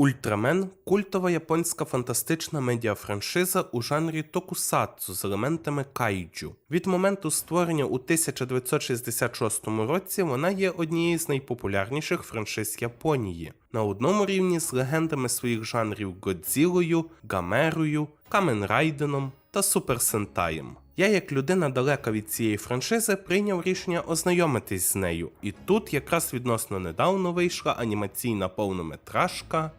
Ультрамен культова японська фантастична медіафраншиза у жанрі токусатсу з елементами кайджу. Від моменту створення у 1966 році вона є однією з найпопулярніших франшиз Японії. На одному рівні з легендами своїх жанрів Годзілою, Гамерою, Камен Райденом та Супер Сентаєм. Я, як людина далека від цієї франшизи, прийняв рішення ознайомитись з нею, і тут якраз відносно недавно вийшла анімаційна повнометражка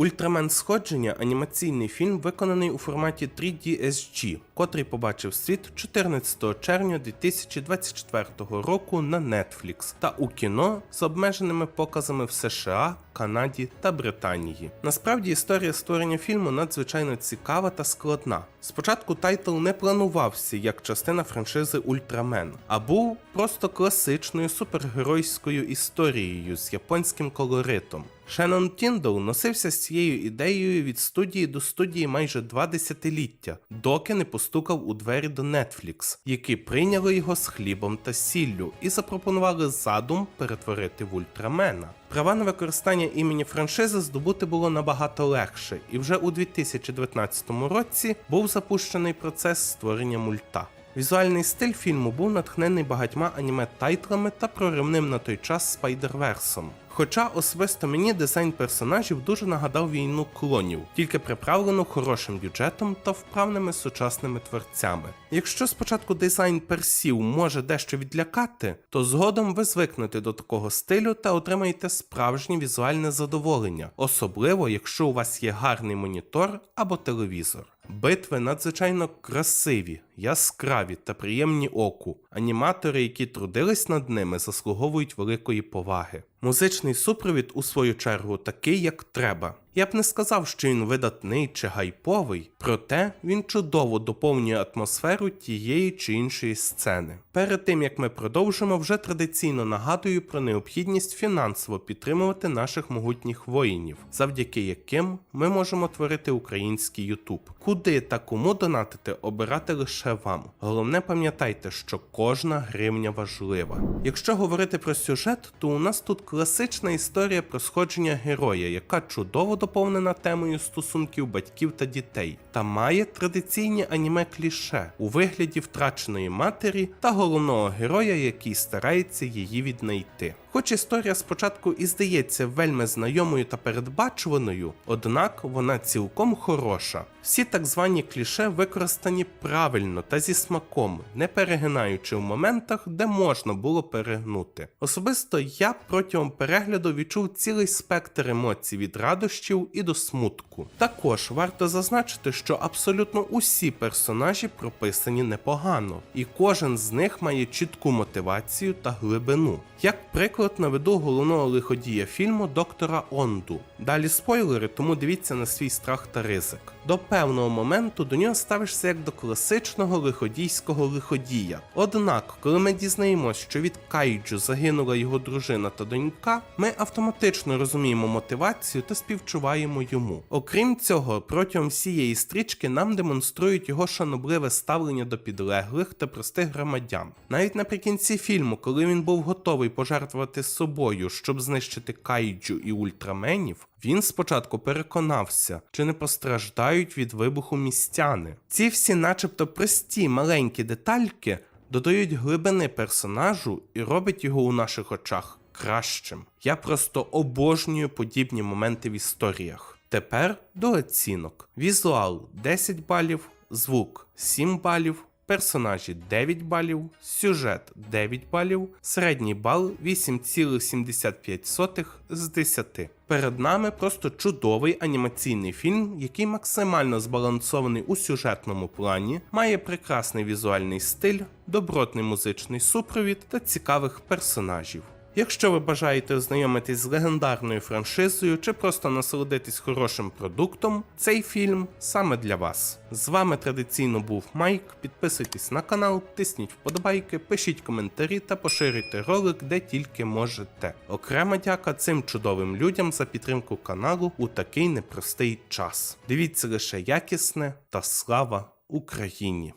Ультрамен Сходження анімаційний фільм, виконаний у форматі 3D SG, котрий побачив світ 14 червня 2024 року на Netflix та у кіно з обмеженими показами в США, Канаді та Британії. Насправді історія створення фільму надзвичайно цікава та складна. Спочатку тайтл не планувався як частина франшизи Ультрамен, а був просто класичною супергеройською історією з японським колоритом. Шеннон Тіндл носився з цією ідеєю від студії до студії майже два десятиліття, доки не постукав у двері до Netflix, які прийняли його з хлібом та сіллю і запропонували задум перетворити в ультрамена. Права на використання імені франшизи здобути було набагато легше, і вже у 2019 році був запущений процес створення мульта. Візуальний стиль фільму був натхнений багатьма аніме-тайтлами та проривним на той час спайдерверсом. Хоча особисто мені дизайн персонажів дуже нагадав війну клонів, тільки приправлену хорошим бюджетом та вправними сучасними творцями. Якщо спочатку дизайн персів може дещо відлякати, то згодом ви звикнете до такого стилю та отримаєте справжнє візуальне задоволення, особливо якщо у вас є гарний монітор або телевізор. Битви надзвичайно красиві, яскраві та приємні оку. Аніматори, які трудились над ними, заслуговують великої поваги. Музичний супровід, у свою чергу, такий, як треба. Я б не сказав, що він видатний чи гайповий, проте він чудово доповнює атмосферу тієї чи іншої сцени. Перед тим як ми продовжимо, вже традиційно нагадую про необхідність фінансово підтримувати наших могутніх воїнів, завдяки яким ми можемо творити український Ютуб. Куди та кому донатити, обирати лише вам. Головне пам'ятайте, що кожна гривня важлива. Якщо говорити про сюжет, то у нас тут класична історія про сходження героя, яка чудово доповнена темою стосунків батьків та дітей, та має традиційні аніме кліше у вигляді втраченої матері та головного героя, який старається її віднайти. Хоч історія спочатку і здається вельми знайомою та передбачуваною, однак вона цілком хороша. Всі так звані кліше використані правильно та зі смаком, не перегинаючи в моментах, де можна було перегнути. Особисто я протягом перегляду відчув цілий спектр емоцій від радощів і до смутку. Також варто зазначити, що абсолютно усі персонажі прописані непогано, і кожен з них має чітку мотивацію та глибину. Як приклад наведу головного лиходія фільму доктора Онду. Далі спойлери, тому дивіться на свій страх та ризик. До певного моменту до нього ставишся як до класичного лиходійського лиходія. Однак, коли ми дізнаємось, що від Кайджу загинула його дружина та донька, ми автоматично розуміємо мотивацію та співчуваємо йому. Окрім цього, протягом всієї стрічки нам демонструють його шанобливе ставлення до підлеглих та простих громадян. Навіть наприкінці фільму, коли він був готовий пожертвувати собою, щоб знищити Кайджу і ультраменів, він спочатку переконався, чи не постраждають від вибуху містяни. Ці всі, начебто, прості маленькі детальки додають глибини персонажу і робить його у наших очах кращим. Я просто обожнюю подібні моменти в історіях. Тепер до оцінок: візуал 10 балів, звук 7 балів. Персонажі 9 балів, сюжет 9 балів, середній бал 8,75 з 10. Перед нами просто чудовий анімаційний фільм, який максимально збалансований у сюжетному плані, має прекрасний візуальний стиль, добротний музичний супровід та цікавих персонажів. Якщо ви бажаєте ознайомитись з легендарною франшизою чи просто насолодитись хорошим продуктом, цей фільм саме для вас. З вами традиційно був Майк. Підписуйтесь на канал, тисніть вподобайки, пишіть коментарі та поширюйте ролик де тільки можете. Окрема дяка цим чудовим людям за підтримку каналу у такий непростий час. Дивіться лише якісне та слава Україні!